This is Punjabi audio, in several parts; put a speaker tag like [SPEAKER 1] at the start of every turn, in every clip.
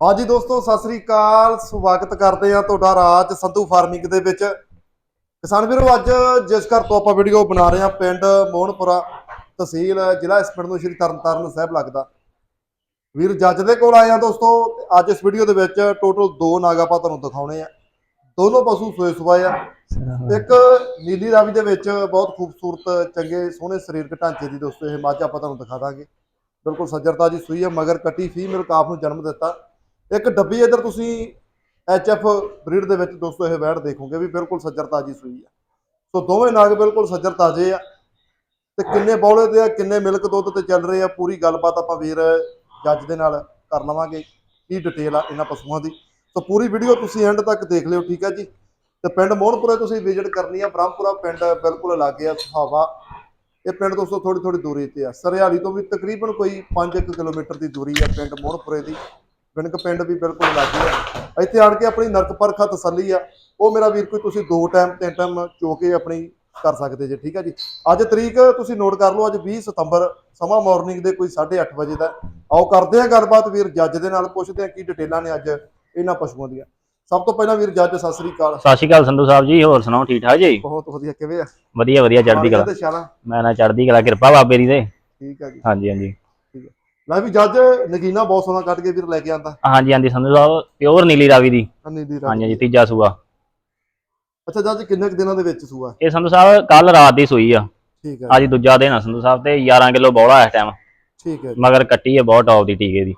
[SPEAKER 1] ਹਾਂਜੀ ਦੋਸਤੋ ਸਤਿ ਸ੍ਰੀ ਅਕਾਲ। ਸਵਾਗਤ ਕਰਦੇ ਆ ਤੁਹਾਡਾ ਰਾਜ ਸੰਧੂ ਫਾਰਮਿੰਗ ਦੇ ਵਿੱਚ। ਕਿਸਾਨ ਵੀਰੋ ਅੱਜ ਜਿਸ ਘਰ ਤੋਂ ਆਪਾਂ ਵੀਡੀਓ ਬਣਾ ਰਹੇ ਆ ਪਿੰਡ ਮੋਹਨਪੁਰਾ ਤਹਿਸੀਲ ਜ਼ਿਲ੍ਹਾ ਇਸ ਪਿੰਡ ਨੂੰ ਸ਼੍ਰੀ ਤਰਨਤਾਰਨ ਸਾਹਿਬ ਲੱਗਦਾ। ਵੀਰ ਜੱਜ ਦੇ ਕੋਲ ਆਏ ਆ ਦੋਸਤੋ ਅੱਜ ਇਸ ਵੀਡੀਓ ਦੇ ਵਿੱਚ ਟੋਟਲ ਦੋ ਨਾਗ ਆਪਾਂ ਤੁਹਾਨੂੰ ਦਿਖਾਉਣੇ ਆ। ਦੋਨੋਂ ਪਸ਼ੂ ਸੋਏ ਸੁਆਏ ਆ। ਇੱਕ ਨੀਲੀ ਰਾਵੀ ਦੇ ਵਿੱਚ ਬਹੁਤ ਖੂਬਸੂਰਤ ਚੰਗੇ ਸੋਹਣੇ ਸਰੀਰਕ ਢਾਂਚੇ ਦੀ ਦੋਸਤੋ ਇਹ ਮੱਝ ਆਪਾਂ ਤੁਹਾਨੂੰ ਦਿਖਾ ਦਾਂਗੇ। ਬਿਲਕੁਲ ਸੱਜਰਤਾ ਜੀ ਸੂਈ ਹੈ ਮਗਰ ਕੱਟੀ ਫੀਮੇਲ ਕਾਫ ਨੂੰ ਜਨਮ ਦਿੱਤਾ। ਇੱਕ ਡੱਬੀ ਇਧਰ ਤੁਸੀਂ ਐਚਐਫ ਬਰੀਡ ਦੇ ਵਿੱਚ ਦੋਸਤੋ ਇਹ ਵੈੜ ਦੇਖੋਗੇ ਵੀ ਬਿਲਕੁਲ ਸੱਜਰ ਤਾਜੀ ਸੂਈ ਆ। ਸੋ ਦੋਵੇਂ ਨਾਗ ਬਿਲਕੁਲ ਸੱਜਰ ਤਾਜੇ ਆ ਤੇ ਕਿੰਨੇ ਬੌਲੇ ਤੇ ਆ, ਕਿੰਨੇ ਮਿਲਕ ਦੁੱਧ ਤੇ ਚੱਲ ਰਹੇ ਆ, ਪੂਰੀ ਗੱਲਬਾਤ ਆਪਾਂ ਵੀਰ ਜੱਜ ਦੇ ਨਾਲ ਕਰ ਲਵਾਂਗੇ ਕੀ ਡਿਟੇਲ ਆ ਇਹਨਾਂ ਪਸ਼ੂਆਂ ਦੀ। ਸੋ ਪੂਰੀ ਵੀਡੀਓ ਤੁਸੀਂ ਐਂਡ ਤੱਕ ਦੇਖ ਲਿਓ, ਠੀਕ ਹੈ ਜੀ। ਤੇ ਪਿੰਡ ਮੋਹਨਪੁਰੇ ਤੁਸੀਂ ਵਿਜ਼ਿਟ ਕਰਨੀ ਆ, ਬ੍ਰਹਮਪੁਰਾ ਪਿੰਡ ਬਿਲਕੁਲ ਲਾਗੇ ਆ, ਸੁਹਾਵਾ। ਇਹ ਪਿੰਡ ਦੋਸਤੋ ਥੋੜੀ ਥੋੜੀ ਦੂਰੀ ਤੇ ਆ। ਸਰਿਆਲੀ ਤੋਂ ਵੀ ਤਕਰੀਬਨ ਕੋਈ 5 ਕਿਲੋਮੀਟਰ ਦੀ ਦੂਰੀ ਆ ਪਿੰਡ ਮੋਹਨਪੁਰੇ ਦੀ। ਬਿੰਨਕ ਪਿੰਡ ਵੀ ਬਿਲਕੁਲ ਲਾਗੇ ਆ। ਇੱਥੇ ਆਣ ਕੇ ਆਪਣੀ ਨਰਕ ਪਰਖਾ ਤਸੱਲੀ ਆ। ਉਹ ਮੇਰਾ ਵੀਰ ਕੋਈ ਤੁਸੀਂ ਦੋ ਟਾਈਮ ਤਿੰਨ ਟਾਈਮ ਚੋ ਕੇ ਆਪਣੀ ਕਰ ਸਕਦੇ ਜੇ ਠੀਕ ਹੈ ਜੀ? ਅੱਜ ਤਰੀਕ ਤੁਸੀਂ ਨੋਟ ਕਰ ਲਓ ਅੱਜ 20 ਸਤੰਬਰ ਸਮਾਂ ਮਾਰਨਿੰਗ ਦੇ ਕੋਈ 8:30 ਵਜੇ ਦਾ। ਆਓ ਕਰਦੇ ਆ ਗੱਲਬਾਤ ਵੀਰ ਜੱਜ ਦੇ ਨਾਲ ਪੁੱਛਦੇ ਆ ਕੀ ਡਿਟੇਲਾਂ ਨੇ ਅੱਜ ਇਹਨਾਂ ਪਸ਼ੂਆਂ ਦੀਆਂ। ਸਭ ਤੋਂ ਪਹਿਲਾਂ ਵੀਰ ਜੱਜ ਸਤਿ ਸ੍ਰੀ ਅਕਾਲ।
[SPEAKER 2] ਸਤਿ ਸ਼੍ਰੀ ਅਕਾਲ ਸੰਧੂ ਸਾਹਿਬ ਜੀ ਹੋਰ ਸੁਣਾਓ ਠੀਕ ਠਾਕ ਜੀ?
[SPEAKER 1] ਬਹੁਤ ਵਧੀਆ ਕਿਵੇਂ ਆ?
[SPEAKER 2] ਵਧੀਆ ਵਧੀਆ ਚੜ੍ਹਦੀ ਕਲਾ। ਮੈਂ ਨਾ ਚੜ੍ਹਦੀ ਕਲਾ ਕਿਰਪਾ ਬਾਬੇ ਦੀ ਤੇ।
[SPEAKER 1] ਠੀਕ ਆ ਜੀ।
[SPEAKER 2] ਹਾਂਜੀ ਹਾਂਜੀ।
[SPEAKER 1] ਲੈ ਵੀ ਜੱਜ ਨਗੀਨਾ ਬਹੁਤ ਸੋਹਣਾ ਕੱਢ ਕੇ ਵੀਰ ਲੈ ਕੇ ਆਂਦਾ।
[SPEAKER 2] ਹਾਂਜੀ ਹਾਂਜੀ ਸੰਧੂ ਸਾਹਿਬ ਪਿਓਰ ਨੀਲੀ ਰਾਵੀ ਦੀ।
[SPEAKER 1] ਅੰਨੀ ਦੀ ਰਾਤ
[SPEAKER 2] ਹਾਂਜੀ ਹਾਂਜੀ ਤੀਜਾ ਸੂਆ।
[SPEAKER 1] ਅੱਛਾ ਜੱਜ ਕਿੰਨੇ ਕੁ ਦਿਨਾਂ ਦੇ ਵਿੱਚ ਸੂਆ?
[SPEAKER 2] ਇਹ ਸੰਧੂ ਸਾਹਿਬ ਕੱਲ ਰਾਤ ਦੀ ਸੂਈ ਆ।
[SPEAKER 1] ਠੀਕ ਹੈ
[SPEAKER 2] ਅੱਜ ਦੂਜਾ ਦਿਨ ਆ ਸੰਧੂ ਸਾਹਿਬ ਤੇ 11 ਕਿਲੋ ਬੌਲਾ ਇਸ ਟਾਈਮ
[SPEAKER 1] ਠੀਕ ਹੈ ਜੀ।
[SPEAKER 2] ਮਗਰ ਕੱਟੀ ਹੈ ਬਹੁਤ ਟੌਪ ਦੀ ਟੀਕੇ ਦੀ।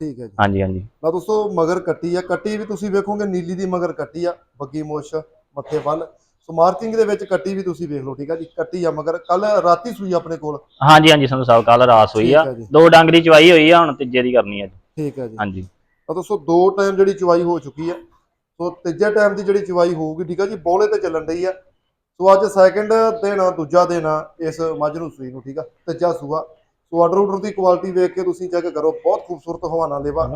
[SPEAKER 1] ਠੀਕ ਹੈ ਜੀ।
[SPEAKER 2] ਹਾਂਜੀ ਹਾਂਜੀ।
[SPEAKER 1] ਲਓ ਦੋਸਤੋ ਮਗਰ ਕੱਟੀ ਆ। ਕੱਟੀ ਵੀ ਤੁਸੀਂ ਵੇਖੋਗੇ ਨੀਲੀ ਦੀ ਮਗਰ ਕੱਟੀ ਆ। ਬੱਗੀ ਮੁੱਛ ਮੱਥੇ ਵੱਲ। ਸੋ ਮਾਰਕਿੰਗ ਦੇ ਵਿੱਚ ਕੱਟੀ ਵੀ ਤੁਸੀਂ ਵੇਖ ਲਓ ਠੀਕ ਆ ਜੀ? ਕੱਟੀ ਆ ਮਗਰ ਕੱਲ ਰਾਤੀ ਸੂਈ ਆਪਣੇ ਕੋਲ।
[SPEAKER 2] ਹਾਂਜੀ ਹਾਂਜੀ ਸੰਧੂ ਸਾਹਿਬ ਕੱਲ ਰਾਤ ਸੂਈ ਆ।
[SPEAKER 1] ਠੀਕ ਜੀ।
[SPEAKER 2] ਦੋ ਡੰਗ ਦੀ ਚਵਾਈ ਹੋਈ ਆ ਹੁਣ ਤੀਜੇ ਦੀ ਕਰਨੀ ਆ
[SPEAKER 1] ਠੀਕ ਹੈ ਜੀ।
[SPEAKER 2] ਹਾਂਜੀ।
[SPEAKER 1] ਤਾਂ ਦੋਸਤੋ ਦੋ ਟਾਈਮ ਜਿਹੜੀ ਚਵਾਈ ਹੋ ਚੁੱਕੀ ਆ ਸੋ ਤੀਜੇ ਟਾਈਮ ਦੀ ਜਿਹੜੀ ਚਵਾਈ ਹੋਊਗੀ ਠੀਕ ਆ ਜੀ ਬੋਲੇ ਤੇ ਚੱਲਣ ਰਹੀ ਆ। ਸੋ ਅੱਜ ਸੈਕਿੰਡ ਦਿਨ ਆ ਦੂਜਾ ਦਿਨ ਆ ਇਸ ਮੱਝ ਨੂੰ ਸੂਈ ਨੂੰ ਠੀਕ ਆ ਤੀਜਾ ਸੂਆ। ਸੋ ਆਰਡਰ ਆਰਡਰ ਦੀ ਕੁਆਲਿਟੀ ਵੇਖ ਕੇ ਤੁਸੀਂ ਚੈੱਕ ਕਰੋ ਬਹੁਤ ਖੂਬਸੂਰਤ ਹਵਾਨਾ ਲੇਵਾ।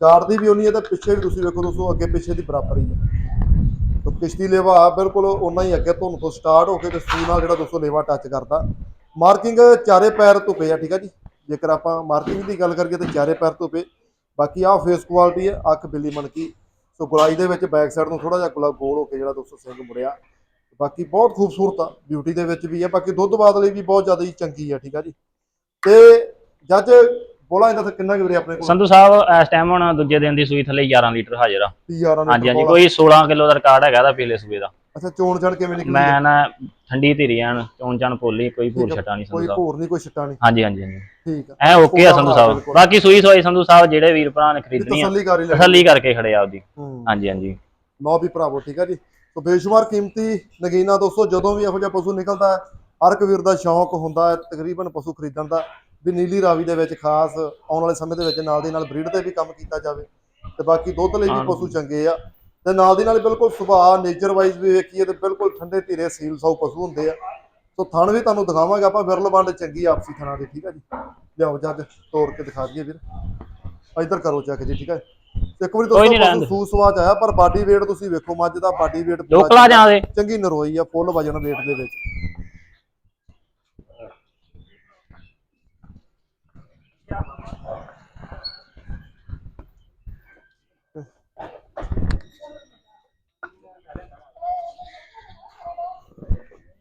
[SPEAKER 1] ਕਾਰ ਦੀ ਵੀ ਉਨੀ ਹੈ ਤੇ ਪਿੱਛੇ ਵੀ ਤੁਸੀਂ ਵੇਖੋ ਦੋਸਤੋ ਅੱਗੇ ਪਿੱਛੇ ਦੀ ਬਰਾਬਰ ਹੀ ਹੈ ਤੋ ਕਿਸ਼ਤੀ ਲੇਵਾ ਬਿਲਕੁਲ ਉਨਾ ਹੀ ਅੱਗੇ ਧੁੰਨ ਤੋਂ ਸਟਾਰਟ ਹੋ ਕੇ ਤੇ ਸੂ ਨਾਲ ਜਿਹੜਾ ਦੋਸਤੋ ਲੇਵਾ ਟੱਚ ਕਰਦਾ। ਮਾਰਕਿੰਗ ਚਾਰੇ ਪੈਰ ਧੁੱਪੇ ਆ, ਠੀਕ ਆ ਜੀ? ਜੇਕਰ ਆਪਾਂ ਮਾਰਕਿੰਗ ਦੀ ਗੱਲ ਕਰੀਏ ਤਾਂ ਚਾਰੇ ਪੈਰ ਧੁੱਪੇ। ਬਾਕੀ ਆਹ ਫੇਸ ਕੁਆਲਿਟੀ ਹੈ, ਅੱਖ ਬਿੱਲੀ ਮਣਕੀ ਸੋ ਗੁਲਾਈ ਦੇ ਵਿੱਚ ਬੈਕ ਸਾਈਡ ਨੂੰ ਥੋੜਾ ਜਿਹਾ ਗੁਲਾ ਗੋਲ ਹੋ ਕੇ ਜਿਹੜਾ ਦੋਸਤੋ ਸਿੰਘ ਮੁੜਿਆ। ਬਾਕੀ ਬਹੁਤ ਖੂਬਸੂਰਤ ਆ ਬਿਊਟੀ ਦੇ ਵਿੱਚ ਵੀ ਹੈ। ਬਾਕੀ ਦੁੱਧ ਬਾਦਲੀ ਵੀ ਬਹੁਤ ਜ਼ਿਆਦਾ ਹੀ ਚੰਗੀ ਆ, ਠੀਕ ਆ ਜੀ? ਤੇ ਜੱਜ ਬੋਲਾ ਇਹਦਾ ਤਾਂ ਕਿੰਨਾ ਕਿ ਵੀਰੇ ਆਪਣੇ ਕੋਲ?
[SPEAKER 2] ਸੰਧੂ ਸਾਹਿਬ ਇਸ ਟਾਈਮ ਹੁਣ ਦੂਜੇ ਦਿਨ ਦੀ ਸੂਈ ਥੱਲੇ 11 ਲੀਟਰ ਹਾਜ਼ਰ ਆ।
[SPEAKER 1] ਯਾਰਾਂ
[SPEAKER 2] ਹਾਂਜੀ ਹਾਂਜੀ ਕੋਈ 16 ਕਿਲੋ ਦਾ ਰਿਕਾਰਡ ਹੈਗਾ ਦਾ ਪੀਲੇ ਸੂਏ ਦਾ।
[SPEAKER 1] ਅੱਛਾ ਚੋਣ ਚੜ ਕਿਵੇਂ ਨਿਕਲੀ
[SPEAKER 2] ਮੈਂ ਨਾ ਠੰਡੀ ਧੀਰੀ ਆਣ ਚੋਣ ਚਾਣ ਭੋਲੀ ਕੋਈ ਭੂਰ ਛਟਾ ਨਹੀਂ
[SPEAKER 1] ਕੋਈ
[SPEAKER 2] ਸੰਧੂ ਸਾਹਿਬ।
[SPEAKER 1] ਭੋਰ ਨਹੀਂ ਕੋਈ ਛਿੱਟਾ ਨਹੀਂ।
[SPEAKER 2] ਹਾਂਜੀ ਹਾਂਜੀ ਹਾਂਜੀ।
[SPEAKER 1] ਠੀਕ ਆ।
[SPEAKER 2] ਐ ਓਕੇ ਆ ਸੰਧੂ ਸਾਹਿਬ। ਬਾਕੀ ਸੂਈ ਸੋਈ ਸੰਧੂ ਸਾਹਿਬ ਜਿਹੜੇ ਵੀਰ ਭਰਾ ਨੇ ਖਰੀਦਣੀ ਆ
[SPEAKER 1] ਤਸੱਲੀ ਕਰ ਹੀ ਲੈ
[SPEAKER 2] ਤਸੱਲੀ ਕਰਕੇ ਖੜੇ ਆ ਆਪਦੀ।
[SPEAKER 1] ਹੂੰ।
[SPEAKER 2] ਹਾਂਜੀ ਹਾਂਜੀ।
[SPEAKER 1] ਲਓ ਵੀ ਭਰਾਵੋ ਠੀਕ ਆ ਜੀ। ਸੋ ਬੇਸ਼ੁਮਾਰ ਕੀਮਤੀ ਨਗੀਨਾ ਦੋਸਤੋ ਜਦੋਂ ਵੀ ਇਹੋ ਜਿਹਾ ਪਸ਼ੂ ਨਿਕਲਦਾ ਹੈ ਹਰ ਇੱਕ ਵੀਰ ਦਾ ਸ਼ੌਂਕ ਹੁੰਦਾ ਹੈ ਤਕਰੀਬਨ ਪਸ਼ੂ ਖਰੀਦਣ ਦਾ। ਵੀ ਨੀਲੀ ਰਾਵੀ ਦੇ ਵਿੱਚ ਖਾਸ ਆਉਣ ਵਾਲੇ ਸਮੇਂ ਦੇ ਵਿੱਚ ਨਾਲ ਦੀ ਨਾਲ ਬਰੀਡ ਤੇ ਵੀ ਕੰਮ ਕੀਤਾ ਜਾਵੇ ਤੇ ਬਾਕੀ ਦੁੱਧ ਲਈ ਵੀ। ਪਸ਼ੂ ਚੰਗੇ ਆ ਤੇ ਨਾਲ ਦੀ ਨਾਲ ਬਿਲਕੁਲ ਸੁਭਾਅ ਨੇਚਰ ਵਾਈਜ਼ ਵੀ ਵੇਖੀਏ ਤੇ ਬਿਲਕੁਲ ਠੰਡੇ ਧੀਰੇ ਸੀਲ ਸੌ ਪਸ਼ੂ ਹੁੰਦੇ ਆ। ਸੋ ਥਣ ਵੀ ਤੁਹਾਨੂੰ ਦਿਖਾਵਾਂਗੇ ਆਪਾਂ ਵਿਰਲ ਵੰਡ ਚੰਗੀ ਆਪਸੀ ਥਣਾਂ ਦੀ ਠੀਕ ਆ ਜੀ? ਲਿਆਓ ਜੱਜ ਤੋੜ ਕੇ ਦਿਖਾ ਦਈਏ ਵੀਰ। ਇੱਧਰ ਕਰੋ ਚੈੱਕ ਜੀ ਠੀਕ ਹੈ ਤੇ ਇੱਕ ਵਾਰੀ ਪਸ਼ੂ ਸੂ ਸਵਾਚ ਆਇਆ ਪਰ ਬਾਡੀ weight ਤੁਸੀਂ ਵੇਖੋ ਮੱਝ ਦਾ ਬਾਡੀ weight ਪੂਰਾ
[SPEAKER 2] ਜਾਂ
[SPEAKER 1] ਚੰਗੀ। ਨਰੋਈ ਆ ਫੁੱਲ ਵਜਨ weight ਦੇ ਵਿੱਚ।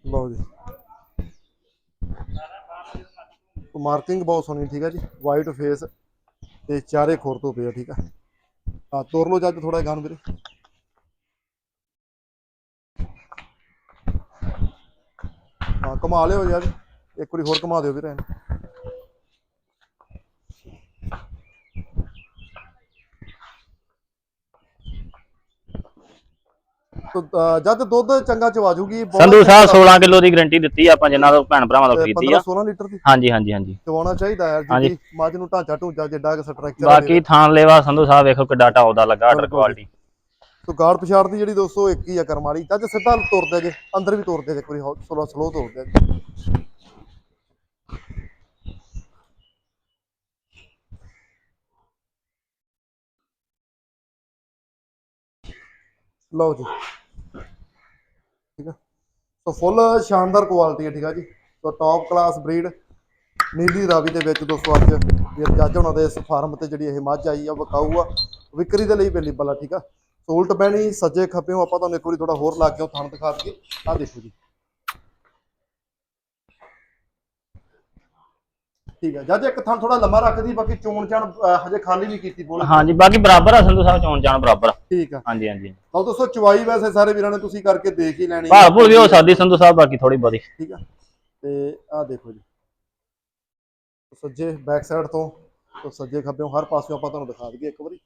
[SPEAKER 1] ਲਓ ਜੀ। ਮਾਰਕਿੰਗ ਬਹੁਤ ਸੋਹਣੀ, ਠੀਕ ਹੈ ਜੀ। ਵਾਈਟ ਫੇਸ ਤੇ ਚਾਰੇ ਖੋਰ ਤੋਂ ਪਿਆ ਠੀਕ ਆ। ਹਾਂ ਤੋਰ ਲਓ ਜੱਜ ਥੋੜਾ ਗਾਣ ਵੀਰੇ। ਹਾਂ ਕਮਾ ਲਿਓ ਯਾਰ ਇੱਕ ਵਾਰੀ ਹੋਰ ਕਮਾ ਦਿਓ ਵੀਰੇ ਇਹਨੂੰ। ਤੋ, ਅਹ, ਜਦ ਦੁੱਧ ਚੰਗਾ ਚਵਾ ਜੂਗੀ
[SPEAKER 2] ਸੰਧੂ ਸਾਹਿਬ 16 ਕਿਲੋ ਦੀ ਗਾਰੰਟੀ ਦਿੱਤੀ ਆਪਾਂ ਜਿਨ੍ਹਾਂ ਤੋਂ ਭੈਣ ਭਰਾਵਾਂ ਤੋਂ ਖਰੀਦੀ ਆ।
[SPEAKER 1] 16 ਲੀਟਰ ਦੀ?
[SPEAKER 2] ਹਾਂਜੀ ਹਾਂਜੀ ਹਾਂਜੀ।
[SPEAKER 1] ਚਵਾਉਣਾ ਚਾਹੀਦਾ ਯਾਰ। ਜੀ ਮੱਝ ਨੂੰ ਢਾਂਚਾ ਢੂੰਚਾ ਜਿੱਡਾ ਕਿ ਸਟਰਕਚਰ
[SPEAKER 2] ਬਾਕੀ ਥਾਨ ਲੈਵਾ ਸੰਧੂ ਸਾਹਿਬ ਵੇਖੋ ਕਿੱਡਾ ਟੌਪ ਦਾ ਲੱਗਾ ਆਰਡਰ। ਕੁਆਲਿਟੀ
[SPEAKER 1] ਤੋ ਗਾਰਡ ਪਛਾੜ ਦੀ ਜਿਹੜੀ ਦੋਸਤੋ ਇੱਕ ਹੀ ਆ ਕਰਮ ਵਾਲੀ। ਜੱਜ ਸਿੱਧਾ ਤੁਰਦੇ ਜੇ ਅੰਦਰ ਵੀ ਤੁਰਦੇ ਜੇ ਇੱਕ ਵਾਰੀ ਸਲੋ ਸਲੋ ਤੁਰਦੇ ਜੇ। ਲਓ ਜੀ। ਸੋ ਫੁੱਲ ਸ਼ਾਨਦਾਰ ਕੁਆਲਿਟੀ ਹੈ, ਠੀਕ ਆ ਜੀ। So top class breed Nili Ravi ਦੇ ਵਿੱਚ ਦੋਸਤੋ ਅੱਜ ਵੀਰ ਜੱਜ ਉਹਨਾਂ ਦੇ ਇਸ ਫਾਰਮ ਤੇ ਜਿਹੜੀ ਇਹ ਮੱਝ ਆਈ ਆ, ਵਿਕਾਊ ਆ, ਵਿਕਰੀ ਦੇ ਲਈ ਅਵੇਲੇਬਲ ਆ ਠੀਕ ਆ। ਸੋ ਉਲਟ ਬਹਿਣੀ ਸੱਜੇ ਖੱਬਿਓਂ ਆਪਾਂ ਤੁਹਾਨੂੰ ਇੱਕ ਵਾਰੀ ਥੋੜਾ ਹੋਰ ਲਾ ਕੇ ਉਹ ਥਣ ਦਿਖਾ ਦਈਏ। ਆ ਦੇਖੋ ਜੀ। ਠੀਕ ਆ ਜੱਜ ਇੱਕ ਥਣ ਥੋੜਾ ਲੰਮਾ ਰੱਖਦੀ ਬਾਕੀ ਚੋਣ ਚਾਣ ਹਜੇ ਖਾਲੀ ਨਹੀਂ ਕੀਤੀ ਬੋਲ।
[SPEAKER 2] ਹਾਂਜੀ ਬਾਕੀ ਬਰਾਬਰ ਆ ਸੰਧੂ ਸਾਹਿਬ ਚੋਣ ਜਾਣ ਬਰਾਬਰ ਆ।
[SPEAKER 1] ਠੀਕ ਆ।
[SPEAKER 2] ਹਾਂਜੀ ਹਾਂਜੀ।
[SPEAKER 1] ਤਾਂ ਦੋਸਤੋ ਚਵਾਈ ਵੈਸੇ ਸਾਰੇ ਵੀਰਾਂ ਨੇ ਤੁਸੀਂ ਕਰਕੇ ਦੇਖ ਹੀ ਲੈਣੀ। ਆ।
[SPEAKER 2] ਭਾਲ ਭੁਲ ਵੀ ਹੋ ਸਕਦੀ ਸੰਧੂ ਸਾਹਿਬ ਬਾਕੀ ਥੋੜੀ ਬਹੁਤੀ।
[SPEAKER 1] ਠੀਕ ਆ। ਤੇ ਆਹ ਦੇਖੋ ਜੀ। ਸੱਜੇ ਬੈਕ ਸਾਈਡ ਤੋਂ ਤੋਂ ਸੱਜੇ ਖੱਬਿਓਂ ਹਰ ਪਾਸਿਓਂ ਆਪਾਂ ਤੁਹਾਨੂੰ ਦਿਖਾ ਦਈਏ ਇੱਕ ਵਾਰੀ।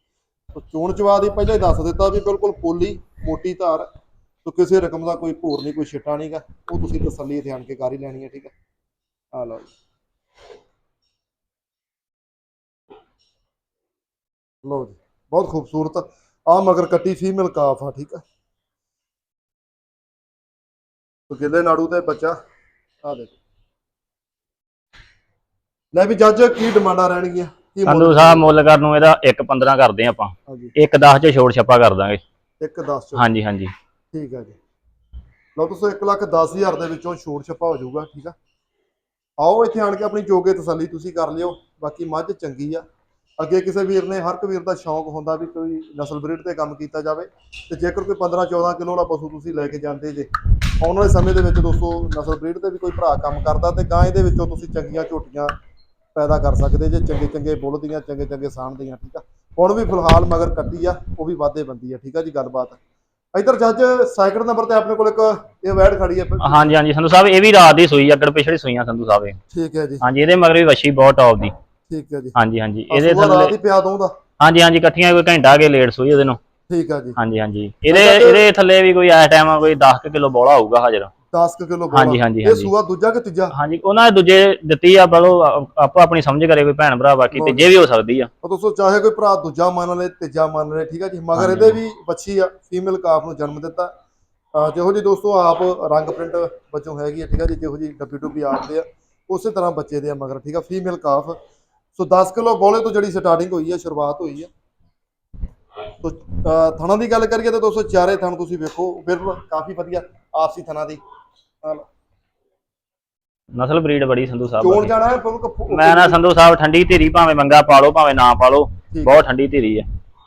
[SPEAKER 1] ਤੋ ਚੋਣ ਚਵਾ ਦੀ ਪਹਿਲਾਂ ਹੀ ਦੱਸ ਦਿੱਤਾ ਵੀ ਬਿਲਕੁਲ ਪੋਲੀ ਮੋਟੀ ਧਾਰ। ਤੋ ਕਿਸੇ ਰਕਮ ਦਾ ਕੋਈ ਭੋਰ ਨਹੀਂ ਕੋਈ ਛਿੱਟਾ ਨਹੀਂਗਾ ਉਹ ਤੁਸੀਂ ਤਸੱਲੀ ਧਿਆਨ ਕੇ ਕਰ ਹੀ ਲੈਣੀ ਹੈ ਠੀਕ ਹੈ ਆ ਲਓ ਲਓ ਜੀ ਬਹੁਤ ਖੂਬਸੂਰਤ। ਆ ਮਗਰ ਕੱਟੀ ਫੀਮੇਲ ਕਾਫ ਆ ਠੀਕ ਆ। ਤੋ ਗਿੱਲੇ ਨਾੜੂ ਤੇ ਬੱਚਾ ਆ ਦੇਖੋ। ਲੈ ਵੀ ਜੱਜ ਕੀ ਡਿਮਾਂਡਾਂ ਰਹਿਣਗੀਆਂ? ਕੀ ਮੁੱਲ?
[SPEAKER 2] ਸੰਧੂ ਸਾਹਿਬ ਮੁੱਲ ਕਰਨ ਨੂੰ ਇਹਦਾ 1.15 ਕਰਦੇ ਆਪਾਂ।
[SPEAKER 1] ਹਾਂਜੀ।
[SPEAKER 2] 1.10 ਚ ਛੋੜ ਛੱਪਾ ਕਰ ਦਾਂਗੇ।
[SPEAKER 1] ਇੱਕ 10 ਚੋਂ।
[SPEAKER 2] ਹਾਂਜੀ ਹਾਂਜੀ।
[SPEAKER 1] ਠੀਕ ਹੈ ਜੀ। ਲਓ ਤੁਸੀਂ 1 ਲੱਖ 10 ਹਜ਼ਾਰ ਦੇ ਵਿੱਚੋਂ ਛੋੜ ਛੱਪਾ ਹੋ ਜਾਊਗਾ ਠੀਕ ਆ। ਆਓ ਇੱਥੇ ਆਣ ਕੇ ਆਪਣੀ ਜੋਗੇ ਤਸੱਲੀ ਤੁਸੀਂ ਕਰ ਲਿਓ ਬਾਕੀ ਮੱਝ ਚੰਗੀ ਆ। ਅੱਗੇ ਕਿਸੇ ਵੀਰ ਨੇ ਹਰ ਇੱਕ ਵੀਰ ਦਾ ਸ਼ੌਂਕ ਹੁੰਦਾ ਵੀ ਕੋਈ ਨਸਲ ਬਰੀਡ ਤੇ ਕੰਮ ਕੀਤਾ ਜਾਵੇ ਤੇ ਜੇਕਰ ਕੋਈ 15 14 ਕਿਲੋ ਵਾਲਾ ਪਸ਼ੂ ਤੁਸੀਂ ਲੈ ਕੇ ਜਾਂਦੇ ਜੇ ਆਉਣ ਵਾਲੇ ਸਮੇਂ ਦੇ ਵਿੱਚ ਦੋਸਤੋ ਨਸਲ ਬਰੀਡ ਤੇ ਵੀ ਕੋਈ ਭਰਾ ਕੰਮ ਕਰਦਾ ਤੇ ਗਾਂ ਇਹਦੇ ਵਿੱਚੋਂ ਤੁਸੀਂ ਚੰਗੀਆਂ ਝੋਟੀਆਂ ਪੈਦਾ ਕਰ ਸਕਦੇ ਜੇ ਚੰਗੇ ਚੰਗੇ ਬੁੱਲ ਦੀਆਂ ਚੰਗੇ ਚੰਗੇ ਸਾਂਭ ਦੀਆਂ ਠੀਕ ਆ? ਹੁਣ ਵੀ ਫਿਲਹਾਲ ਮਗਰ ਕੱਟੀ ਆ ਉਹ ਵੀ ਵਾਧੇ ਬੰਦੀ ਆ ਠੀਕ ਆ ਜੀ ਗੱਲਬਾਤ। ਇਧਰ ਜੱਜ ਸੈਕਿੰਡ ਨੰਬਰ ਤੇ ਆਪਣੇ ਕੋਲ ਇੱਕ ਇਹ ਵੈਡ ਖੜੀ ਹੈ
[SPEAKER 2] ਹਾਂਜੀ ਹਾਂਜੀ ਸੰਧੂ ਸਾਹਿਬ ਇਹ ਵੀ ਰਾਤ ਦੀ ਸੂਈ ਅੱਗੜ ਪਿਛੜੀ ਸੂਈਆਂ ਸੰਧੂ ਸਾਹਿਬ ਇਹ।
[SPEAKER 1] ਠੀਕ ਹੈ ਜੀ।
[SPEAKER 2] ਹਾਂਜੀ ਇਹਦੇ ਮਗਰ ਵੀ ਵੱਛੀ ਬਹੁਤ ਟੌਪ ਦੀ।
[SPEAKER 1] ਠੀਕ ਹੈ ਜੀ।
[SPEAKER 2] ਹਾਂਜੀ ਹਾਂਜੀ।
[SPEAKER 1] ਇਹਦੇ ਰਾਤ
[SPEAKER 2] ਥੱਲੇ
[SPEAKER 1] ਹੀ ਪਿਆ ਦਊਂਦਾ
[SPEAKER 2] ਹਾਂਜੀ ਹਾਂਜੀ ਇਕੱਠੀਆਂ ਕੋਈ ਘੰਟਾ ਕੇ ਲੇਟ ਸੂਈ ਉਹਦੇ ਨੂੰ।
[SPEAKER 1] ਠੀਕ ਹੈ ਜੀ।
[SPEAKER 2] ਹਾਂਜੀ ਹਾਂਜੀ। ਇਹਦੇ ਇਹਦੇ ਥੱਲੇ ਵੀ ਕੋਈ ਐ ਟਾਈਮ ਕੋਈ 10 ਕਿਲੋ ਬੋਲਾ ਹੋਊਗਾ ਹਾਜ਼ਰ।
[SPEAKER 1] 10 ਕਿਲੋ
[SPEAKER 2] ਹਾਂਜੀ, ਹਾਂਜੀ,
[SPEAKER 1] ਇਹ
[SPEAKER 2] ਹਾਂਜੀ।
[SPEAKER 1] ਸੂਆ ਦੂਜਾ ਕਿ ਤੀਜਾ?
[SPEAKER 2] ਹਾਂਜੀ ਉਹਨਾਂ ਨੇ ਦੂਜੇ ਦਿੱਤੀ ਆ ਬਲੋ ਆਪੋ ਆਪਣੀ ਸਮਝ ਕਰੇ ਕੋਈ ਭੈਣ ਭਰਾ ਬਾਕੀ ਤੇ ਜੇ ਵੀ ਹੋ ਸਕਦੀ ਆ।
[SPEAKER 1] ਉਹ ਦੋਸਤੋ ਚਾਹੇ ਕੋਈ ਭਰਾ ਦੂਜਾ ਮੰਨ ਲਏ ਤੀਜਾ ਮੰਨ ਲਏ ਠੀਕ ਹੈ ਜੀ? ਮਗਰ
[SPEAKER 2] ਹਾਂਜੀ।
[SPEAKER 1] ਇਹਦੇ ਵੀ ਬੱਚੀ ਆ ਫੀਮੇਲ ਕਾਫ ਨੂੰ ਜਨਮ ਦਿੱਤਾ। ਅਹ ਜਿਹੋ ਜੀ ਦੋਸਤੋ ਆਪ ਰੰਗ ਪ੍ਰਿੰਟ ਬੱਚੋਂ ਹੈਗੀ ਆ ਠੀਕ ਹੈ ਜੀ? ਜਿਹੋ ਜੀ ਡੱਬੀ ਡੁੱਬੀ ਆਪਦੇ ਆ ਉਸੇ ਤਰ੍ਹਾਂ ਬੱਚੇ ਦੇ ਆ ਮਗਰ ਠੀਕ ਆ ਫੀਮੇਲ ਕਾਫ। ਸੋ 10 ਕਿਲੋ ਬੋਲੇ ਤੋਂ ਜਿਹੜੀ ਸਟਾਰਟਿੰਗ ਹੋਈ ਆ ਸ਼ੁਰੂਆਤ ਹੋਈ ਸੋ ਅਹ ਥਣਾਂ ਦੀ ਗੱਲ ਕਰੀਏ ਤਾਂ ਦੋਸਤੋ ਚਾਰੇ ਥਣ ਤੁਸੀਂ ਵੇਖੋ ਬਿਲਕੁਲ ਕਾਫੀ ਵਧੀਆ ਆਪਸੀ ਥਣਾਂ ਦੀ।
[SPEAKER 2] ਨਸਲ ਬਰੀਡ ਬੜੀ ਸੰਧੂ ਸਾਹਿਬ
[SPEAKER 1] ਚੋਣ। ਜਾਣਾ ਹੈ
[SPEAKER 2] ਮੈਂ ਨਾ ਸੰਧੂ ਸਾਹਿਬ ਠੰਡੀ ਧੀਰੀ ਭਾਵੇਂ ਮੰਗਾ ਪਾਲੋ ਭਾਵੇਂ ਨਾ ਪਾਲੋ। ਬਹੁਤ ਠੰਡੀ ਧੀਰੀ ਆ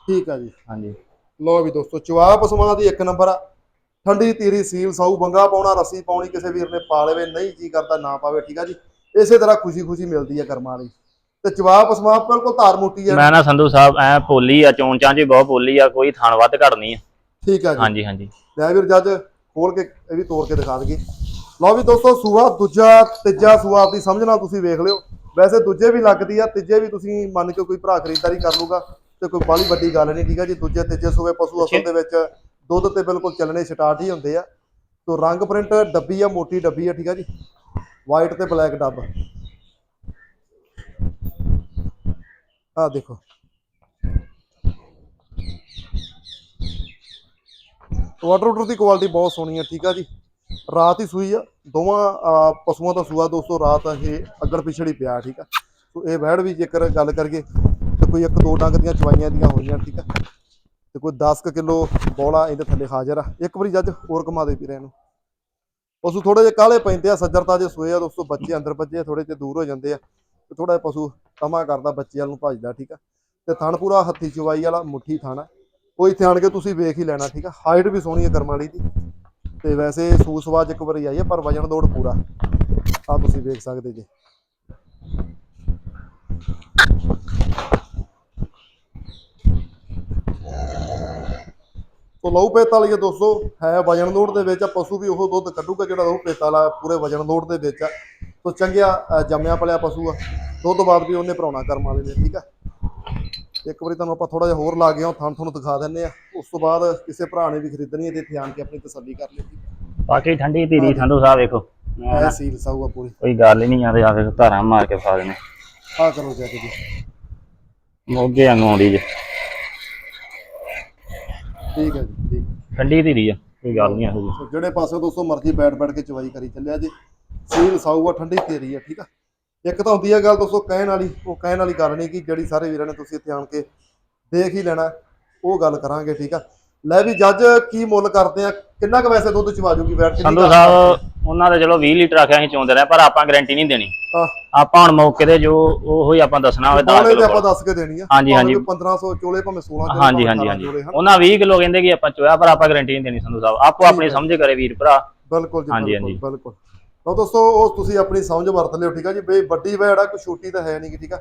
[SPEAKER 1] ਠੀਕ ਆ ਜੀ।
[SPEAKER 2] ਹਾਂਜੀ।
[SPEAKER 1] ਲੋ ਵੀ ਦੋਸਤੋ ਚਵਾ ਪਸ਼ੂਆਂ ਦੀ ਇੱਕ ਨੰਬਰ ਆ। ਠੰਡੀ ਤੀਰੀ ਸੀਲ ਸਾਊ ਬੰਗਾ ਪਾਉਣਾ ਰੱਸੀ ਪਾਉਣੀ ਕਿਸੇ ਵੀਰ ਨੇ ਪਾ ਲਵੇ ਨਹੀਂ ਜੀ ਕਰਦਾ ਨਾ ਪਾਵੇ ਠੀਕ ਆ ਜੀ। ਇਸੇ ਤਰ੍ਹਾਂ ਖੁਸ਼ੀ ਖੁਸ਼ੀ ਮਿਲਦੀ ਆ ਕਰਮਾਂ ਲਈ। ਤੇ ਚਵਾ ਪਸ਼ੂਆਂ ਬਿਲਕੁਲ ਧਾਰ ਮੋਟੀ ਆ।
[SPEAKER 2] ਮੈਂ ਨਾ ਸੰਧੂ ਸਾਹਿਬ ਐ ਪੋਲੀ ਆ ਚੋਣ ਚਾਂ ਚ ਵੀ ਬਹੁਤ ਪੋਲੀ ਆ ਕੋਈ ਥਣ ਵੱਧ ਘੜਨੀ ਆ।
[SPEAKER 1] ਠੀਕ ਆ ਜੀ।
[SPEAKER 2] ਹਾਂਜੀ ਹਾਂਜੀ।
[SPEAKER 1] ਲੈ ਵੀਰ ਜੱਜ ਖੋਲ ਕੇ ਇਹ ਵੀ ਤੋੜ ਕੇ ਦਿਖਾ ਦਈਏ। ਲਓ ਵੀ ਦੋਸਤੋ ਸੂਆ ਦੂਜਾ ਤੀਜਾ ਸੂਆ ਆਪਦੀ ਸਮਝ ਨਾਲ ਤੁਸੀਂ ਵੇਖ ਲਿਓ। ਵੈਸੇ ਦੂਜੇ ਵੀ ਲੱਗਦੀ ਆ ਤੀਜੇ ਵੀ ਤੁਸੀਂ ਮੰਨ ਕੇ ਕੋਈ ਭਰਾ ਖਰੀਦਦਾਰੀ ਕਰ ਲੂਗਾ ਤੇ ਕੋਈ ਬਾਲੀ ਵੱਡੀ ਗੱਲ ਨਹੀਂ ਠੀਕ ਆ ਜੀ? ਦੂਜੇ ਤੀਜੇ ਸੂਏ ਪਸ਼ੂ ਅਸਲ ਦੇ ਵਿੱਚ ਦੁੱਧ ਤੇ ਬਿਲਕੁਲ ਚੱਲਣੇ ਸਟਾਰਟ ਹੀ ਹੁੰਦੇ ਆ। ਤੋ ਰੰਗ ਪ੍ਰਿੰਟ ਡੱਬੀ ਆ ਮੋਟੀ ਡੱਬੀ ਆ ਠੀਕ ਆ ਜੀ? ਵਾਈਟ ਤੇ ਬਲੈਕ ਡੱਬ। ਆ ਦੇਖੋ। ਵਾਟਰ ਵਾਟਰ ਦੀ ਕੁਆਲਿਟੀ ਬਹੁਤ ਸੋਹਣੀ ਹੈ ਠੀਕ ਆ ਜੀ। ਰਾਤ ਹੀ ਸੂਈ ਆ, ਦੋਵਾਂ ਪਸ਼ੂਆਂ ਦਾ ਸੂਆ ਦੋਸਤੋ, ਰਾਤ ਇਹ ਅੱਗੜ ਪਿਛੜੀ ਪਿਆ, ਠੀਕ ਆ। ਸੋ ਇਹ ਵੈੜ ਵੀ ਜੇਕਰ ਗੱਲ ਕਰੀਏ ਤੇ ਕੋਈ ਇੱਕ ਦੋ ਡੰਗ ਦੀਆਂ ਚਵਾਈਆਂ ਦੀਆਂ ਹੋਈਆਂ, ਠੀਕ ਆ। ਤੇ ਕੋਈ 10 ਕਿਲੋ ਬੋਲਾ ਇਹਦੇ ਥੱਲੇ ਹਾਜ਼ਰ ਆ। ਇੱਕ ਵਾਰੀ ਜੱਜ ਹੋਰ ਕਮਾ ਦੇ ਵੀਰੇ ਨੂੰ। ਪਸ਼ੂ ਥੋੜੇ ਜਿਹਾ ਕਾਲੇ ਪੈਂਦੇ ਆ ਸੱਜਰਤਾ ਜੇ ਸੋਏ ਆ ਦੋਸਤੋ, ਬੱਚੇ ਅੰਦਰ ਬੱਜੇ ਥੋੜੇ ਜਿਹਾ ਦੂਰ ਹੋ ਜਾਂਦੇ ਆ। ਥੋੜਾ ਜਿਹਾ ਪਸ਼ੂ ਤਮਾ ਕਰਦਾ, ਬੱਚੇ ਵੱਲ ਨੂੰ ਭੱਜਦਾ, ਠੀਕ ਆ। ਤੇ ਥਣ ਪੂਰਾ ਹੱਥੀ ਚਵਾਈ ਵਾਲਾ ਮੁੱਠੀ ਥਣ ਆ। ਉਹ ਇੱਥੇ ਆਣ ਕੇ ਤੁਸੀਂ ਵੇਖ ਹੀ ਲੈਣਾ, ਠੀਕ ਆ। ਹਾਈਟ ਵੀ ਸੋਹਣੀ ਹੈ ਕਰਮ ਵਾਲੀ ਦੀ। ਤੇ ਵੈਸੇ ਸੂਸਵਾਜ ਇੱਕ ਵਾਰੀ ਆਈ ਹੈ ਪਰ ਵਜਨ ਦੌੜ ਪੂਰਾ। ਆ ਤੁਸੀਂ ਵੇਖ ਸਕਦੇ ਜੀ। ਤੋ ਲਹੂ ਪੇਤ ਵਾਲੀ ਹੈ ਦੋਸਤੋ, ਹੈ ਵਜਨ ਦੌੜ ਦੇ ਵਿੱਚ ਪਸ਼ੂ ਵੀ ਉਹ ਦੁੱਧ ਕੱਢੂਗਾ ਜਿਹੜਾ ਲਹੂ ਪੇਤ ਵਾਲਾ ਪੂਰੇ ਵਜਨ ਦੌੜ ਦੇ ਵਿੱਚ ਆ। ਤੋ ਚੰਗਿਆ ਜੰਮਿਆ ਪਲਿਆ ਪਸ਼ੂ ਆ। ਦੁੱਧ ਬਾਅਦ ਵੀ ਉਹਨੇ ਭਰਾਉਣਾ ਕਰਮ ਵਾਲੇ ਨੇ ਠੀਕ ਆ? ਇੱਕ ਵਾਰੀ ਤੁਹਾਨੂੰ ਆਪਾਂ ਥੋੜਾ ਜਿਹਾ ਹੋਰ ਲਾ ਗਿਆ ਥਣ ਤੁਹਾਨੂੰ ਦਿਖਾ ਦਿੰਨੇ ਆ। ਉਸ ਤੋਂ ਬਾਅਦ ਕਿਸੇ ਭਰਾ ਨੇ ਵੀ ਖਰੀਦਣੀ ਹੈ ਤੇ ਇੱਥੇ ਆਣ ਕੇ ਆਪਣੀ ਤਸੱਲੀ ਕਰ ਲਈ।
[SPEAKER 2] ਬਾਕੀ ਠੰਡੀ ਧੀਰੀ ਸੰਧੂ ਸਾਹਿਬ ਵੇਖੋ।
[SPEAKER 1] ਐ ਸੀਲ ਸਾਊ ਆ ਪੂਰੀ।
[SPEAKER 2] ਕੋਈ ਗੱਲ ਹੀ ਨਹੀਂ ਆਦੇ ਆ ਵੇਖੋ ਧਾਰਾਂ ਮਾਰ ਕੇ ਫਾ ਦੇਣੇ।
[SPEAKER 1] ਆ ਕਰੋ ਜਾ ਕੇ ਜੀ।
[SPEAKER 2] ਮੋਗੇ ਵਾਂਗੂ ਆਉਂਦੀ ਜੇ।
[SPEAKER 1] ਠੀਕ ਹੈ ਜੀ ਠੀਕ।
[SPEAKER 2] ਠੰਡੀ ਧੀਰੀ ਆ ਕੋਈ ਗੱਲ ਨਹੀਂ
[SPEAKER 1] ਸੋ ਜਿਹੜੇ ਪਾਸੇ ਦੋਸਤੋ ਮਰਜ਼ੀ ਬੈਠ ਬੈਠ ਕੇ ਚਵਾਈ ਕਰੀ ਚੱਲਿਆ ਜੀ। ਸੀਲ ਸਾਊ ਆ ਠੰਡੀ ਤੇਰੀ ਆ ਠੀਕ ਆ? ਇੱਕ ਤਾਂ ਹੁੰਦੀ ਆ ਗੱਲ ਦੋਸਤੋ ਕਹਿਣ ਵਾਲੀ ਉਹ ਕਹਿਣ ਵਾਲੀ ਗੱਲ ਨਹੀਂ ਕਿ ਜਿਹੜੀ ਸਾਰੇ ਵੀਰਾਂ ਨੇ ਤੁਸੀਂ ਇੱਥੇ ਆਣ ਕੇ ਦੇਖ ਹੀ ਲੈਣਾ ਉਹ ਗੱਲ ਕਰਾਂਗੇ ਠੀਕ ਆ? ਲੈ ਵੀ ਜੱਜ ਕੀ ਮੁੱਲ ਕਰਦੇ ਆ? ਕਿੰਨਾ ਕੁ ਵੈਸੇ ਦੁੱਧ ਚਵਾ ਜੂਗੀ ਬੈਠ ਕੇ?
[SPEAKER 2] ਸੰਧੂ ਸਾਹਿਬ ਉਹਨਾਂ ਦੇ ਚਲੋ 20 ਲੀਟਰ ਆਖਿਆ ਅਸੀਂ ਚੋਂਦੇ ਰਹੇ ਪਰ ਆਪਾਂ ਗਾਰੰਟੀ ਨਹੀਂ ਦੇਣੀ।
[SPEAKER 1] ਹਾਂ।
[SPEAKER 2] ਆਪਾਂ ਹੁਣ ਮੌਕੇ ਤੇ ਜੋ ਉਹੋ ਹੀ ਆਪਾਂ ਦੱਸਣਾ ਹੋਵੇ 10
[SPEAKER 1] ਦੋਲੇ ਤੇ
[SPEAKER 2] ਕਿਲੋ
[SPEAKER 1] ਆਪਾਂ ਦੱਸ ਕੇ ਦੇਣੀ ਆ।
[SPEAKER 2] ਹਾਂਜੀ, ਹਾਂਜੀ।
[SPEAKER 1] ਭਾਵੇਂ 1500 ਚੋਲੇ ਭਾਵੇਂ 16 ਚੋਲੇ
[SPEAKER 2] ਹਾਂਜੀ ਹਾਂਜੀ
[SPEAKER 1] 18
[SPEAKER 2] ਹਾਂਜੀ? ਉਹਨਾਂ 20 ਕਿਲੋ ਕਹਿੰਦੇ ਕਿ ਆਪਾਂ ਚੋਇਆ ਪਰ ਆਪਾਂ ਗਾਰੰਟੀ ਨਹੀਂ ਦੇਣੀ ਸੰਧੂ ਸਾਹਿਬ। ਆਪੋ ਆਪਣੀ
[SPEAKER 1] ਹੈ।
[SPEAKER 2] ਸਮਝ ਕਰੇ ਵੀਰ ਭਰਾ।
[SPEAKER 1] ਬਿਲਕੁਲ ਜੀ
[SPEAKER 2] ਹਾਂਜੀ।
[SPEAKER 1] ਬਿਲਕੁਲ। ਤਾਂ ਦੋਸਤੋ ਉਹ ਤੁਸੀਂ ਆਪਣੀ ਸਮਝ ਵਰਤ ਲਿਓ ਠੀਕ ਆ ਜੀ? ਬਈ ਵੱਡੀ ਵੈੜ ਆ ਕੋਈ ਛੋਟੀ ਤਾਂ ਹੈ ਨਹੀਂ ਠੀਕ ਆ?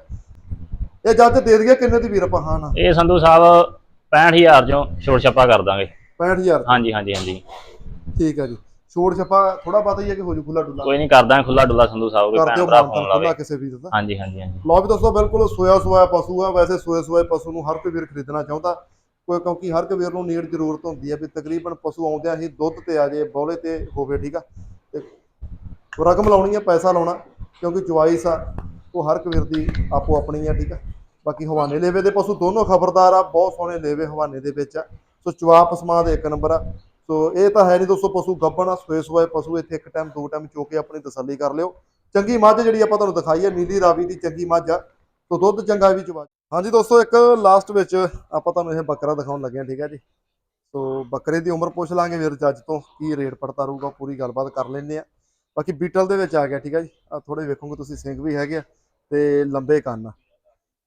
[SPEAKER 1] ਇਹ ਜੱਜ ਦੇ ਦਈਏ ਕਿੰਨੇ ਦੀ ਵੀਰ ਆਪਾਂ? ਹਾਂ ਨਾ।
[SPEAKER 2] ਇਹ ਸੰਧੂ ਸਾਹਿਬ 65000 ਚੋਂ ਛੋੜ ਛੱਪਾ ਕਰ ਦਾਂਗੇ।
[SPEAKER 1] 65000
[SPEAKER 2] ਹਾਂਜੀ ਹਾਂਜੀ ਹਾਂਜੀ।
[SPEAKER 1] ਠੀਕ ਆ ਜੀ। ਛੋੜ ਛਪਾ ਥੋੜਾ ਪਤਾ ਹੀ ਹੈ ਕਿ ਹੋ ਜੂ ਖੁੱਲਾ ਡੁੱਲਾ
[SPEAKER 2] ਕੋਈ ਨਹੀਂ ਕਰਦਾ ਖੁੱਲਾ ਡੁੱਲਾ ਸੰਧੂ ਸਾਹਿਬ ਕੋਈ ਭੈਣ ਭਰਾ ਫੋਨ ਲਾਵੇ
[SPEAKER 1] ਕਿਸੇ ਵੀਰ ਦਾ।
[SPEAKER 2] ਹਾਂਜੀ ਹਾਂਜੀ ਹਾਂਜੀ।
[SPEAKER 1] ਲਓ ਵੀ ਦੋਸਤੋ ਬਿਲਕੁਲ ਸੋਇਆ ਸੋਇਆ ਪਸ਼ੂ ਆ ਵੈਸੇ ਸੋਏ ਸੋਏ ਪਸ਼ੂ ਨੂੰ ਹਰ ਕੋਈ ਵੀਰ ਖਰੀਦਣਾ ਚਾਹੁੰਦਾ। ਕੋਈ ਕਿਉਂਕਿ ਹਰ ਕੋਈ ਵੀਰ ਨੂੰ ਨੀਡ ਜ਼ਰੂਰਤ ਹੁੰਦੀ ਹੈ ਵੀ ਤਕਰੀਬਨ ਪਸ਼ੂ ਆਉਂਦਿਆਂ ਹੀ ਦੁੱਧ ਤੇ ਆ ਜੇ ਬੌਲੇ ਤੇ ਹੋਵੇ ਠੀਕ ਆ? ਤੇ ਰਕਮ ਲਾਉਣੀ ਆ, ਪੈਸਾ ਲਾਉਣਾ, ਕਿਉਂਕਿ ਚੁਆਇਸ ਆ ਉਹ ਹਰ ਇੱਕ ਵੀਰ ਦੀ ਆਪੋ ਆਪਣੀ ਆ, ਠੀਕ ਆ? ਬਾਕੀ ਹਵਾਨੇ ਲੇਵੇ ਦੇ ਪਸ਼ੂ ਦੋਨੋਂ ਖਬਰਦਾਰ ਆ, ਬਹੁਤ ਸੋਹਣੇ ਲੇਵੇ ਹਵਾਨੇ ਦੇ ਵਿੱਚ ਆ। ਸੋ ਚਵਾ ਪਸਮਾ ਦੇ ਇੱਕ ਨੰਬਰ ਆ। ਸੋ ਇਹ ਤਾਂ ਹੈ ਨਹੀਂ ਦੋਸਤੋ, ਪਸ਼ੂ ਗੱਬਣ ਆ, ਸੋਏ ਸੋਏ ਪਸ਼ੂ ਇੱਥੇ ਇੱਕ ਟਾਈਮ ਦੋ ਟਾਈਮ ਚੋ ਕੇ ਆਪਣੀ ਤਸੱਲੀ ਕਰ ਲਿਓ। ਚੰਗੀ ਮੱਝ ਜਿਹੜੀ ਆਪਾਂ ਤੁਹਾਨੂੰ ਦਿਖਾਈ ਹੈ ਨੀਲੀ ਰਾਵੀ ਦੀ ਚੰਗੀ ਮੱਝ ਆ। ਸੋ ਦੁੱਧ ਚੰਗਾ ਵੀ ਚਵਾ ਹਾਂਜੀ ਦੋਸਤੋ, ਇੱਕ ਲਾਸਟ ਵਿੱਚ ਆਪਾਂ ਤੁਹਾਨੂੰ ਇਹ ਬੱਕਰਾ ਦਿਖਾਉਣ ਲੱਗੇ ਹਾਂ ਠੀਕ ਹੈ ਜੀ। ਸੋ ਬੱਕਰੇ ਦੀ ਉਮਰ ਪੁੱਛ ਲਾਂਗੇ ਵੀਰ ਜੱਜ ਤੋਂ, ਕੀ ਰੇਟ ਪੜਤਾ ਰਹੂਗਾ, ਪੂਰੀ ਗੱਲਬਾਤ ਕਰ ਲੈਂਦੇ ਆ। ਬਾਕੀ ਬੀਟਲ ਦੇ ਵਿੱਚ ਆ ਗਿਆ ਠੀਕ ਹੈ ਜੀ। ਆ ਥੋੜੇ ਵੇਖੋਗੇ ਤੁਸੀਂ ਸਿੰਘ ਵੀ ਹੈਗੇ ਆ ਤੇ ਲੰਬੇ ਕੰਨ ਆ।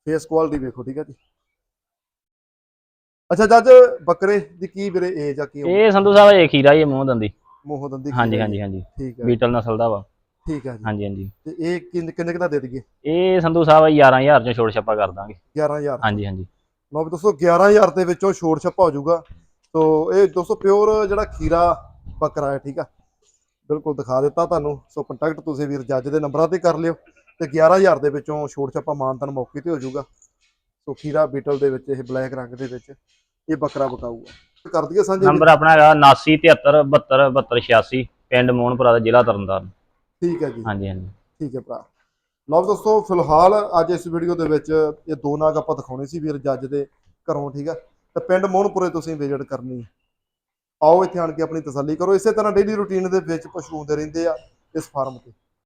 [SPEAKER 1] ਫੇਸ ਕੁਆਲਿਟੀ ਵੇਖੋ ਠੀਕ ਹੈ ਜੀ। ਅੱਛਾ ਜੱਜ ਬੱਕਰੇ ਦੀ ਕੀ ਵੀਰੇ ਏਜ ਆ ਕੀ?
[SPEAKER 2] ਇਹ ਸੰਧੂ ਸਾਹਿਬ ਇਹ ਖੀਰਾ ਹੀ ਹੈ ਮੂੰਹ ਦੰਦੀ।
[SPEAKER 1] ਮੂੰਹ ਦੰਦੀ
[SPEAKER 2] ਹਾਂਜੀ
[SPEAKER 1] ਆ।
[SPEAKER 2] ਹਾਂਜੀ? ਹਾਂਜੀ।
[SPEAKER 1] ਠੀਕ ਹੈ
[SPEAKER 2] ਬੀਟਲ ਨਸਲ ਦਾ ਵਾ।
[SPEAKER 1] ਠੀਕ ਹੈ ਜੀ।
[SPEAKER 2] ਹਾਂਜੀ ਹਾਂਜੀ।
[SPEAKER 1] ਤੇ ਇਹ ਕਿੰਨੇ ਕਿੰਨੇ ਦਾ ਦੇ ਦਈਏ?
[SPEAKER 2] ਇਹ ਸੰਧੂ ਸਾਹਿਬ 11000 ਚੋਂ ਛੋੜ ਛੱਪਾ ਕਰ ਦਾਂਗੇ।
[SPEAKER 1] 11000
[SPEAKER 2] ਹਾਂਜੀ ਹਾਂਜੀ।
[SPEAKER 1] ਲਓ ਵੀ ਦੋਸਤੋ 11000 ਦੇ ਵਿੱਚੋਂ ਛੋੜ ਛੱਪਾ ਹੋ ਜਾਊਗਾ। ਸੋ ਇਹ ਦੋਸਤੋ ਪਿਓਰ ਜਿਹੜਾ ਖੀਰਾ ਬੱਕਰਾ ਹੈ ਠੀਕ ਆ। ਬਿਲਕੁਲ ਦਿਖਾ ਦਿੱਤਾ ਤੁਹਾਨੂੰ। ਸੋ ਕੰਟੈਕਟ ਤੁਸੀਂ ਵੀਰ ਜੱਜ ਦੇ ਨੰਬਰਾਂ ਤੇ ਕਰ ਲਿਓ ਤੇ 11000 ਦੇ ਵਿੱਚੋਂ ਛੋੜ ਛੱਪਾ ਮਾਨਤਨ ਮੌਕੇ ਤੇ ਹੋ ਜਾਊਗਾ। ਸੋ ਖੀਰਾ ਬੀਟਲ ਦੇ ਵਿੱਚ ਇਹ ਬਲੈਕ ਰੰਗ ਦੇ ਵਿੱਚ ਇਹ ਬੱਕਰਾ ਬਕਾਊਗਾ ਕਰ ਦਈਏ ਸਾਂਝੇ
[SPEAKER 2] ਨੰਬਰ ਆਪਣਾ ਹੈਗਾ 7973 72 7286 ਪਿੰਡ ਮੋਹਨਪੁਰਾ ਦਾ ਜ਼ਿਲ੍ਹਾ ਤਰਨਤਾਰਨ।
[SPEAKER 1] ਠੀਕ ਹੈ ਜੀ।
[SPEAKER 2] ਹਾਂਜੀ ਹਾਂਜੀ।
[SPEAKER 1] ਠੀਕ ਹੈ ਭਰਾ। ਲਓ ਦੋਸਤੋ ਫਿਲਹਾਲ ਅੱਜ ਇਸ ਵੀਡੀਓ ਦੇ ਵਿੱਚ ਇਹ ਦੋ ਨਾਗ ਆਪਾਂ ਦਿਖਾਉਣੇ ਸੀ ਵੀਰ ਜੱਜ ਦੇ ਘਰੋਂ ਠੀਕ ਆ ਤੇ ਪਿੰਡ ਮੋਹਨਪੁਰੇ ਤੁਸੀਂ ਵਿਜ਼ਿਟ ਕਰਨੀ ਹੈ। ਆਓ ਇੱਥੇ ਆਣ ਕੇ ਆਪਣੀ ਤਸੱਲੀ ਕਰੋ। ਇਸੇ ਤਰ੍ਹਾਂ ਡੇਲੀ ਰੁਟੀਨ ਦੇ ਵਿੱਚ ਪਸ਼ੂ ਹੁੰਦੇ ਰਹਿੰਦੇ ਆ ਇਸ ਫਾਰਮ ਤੇ।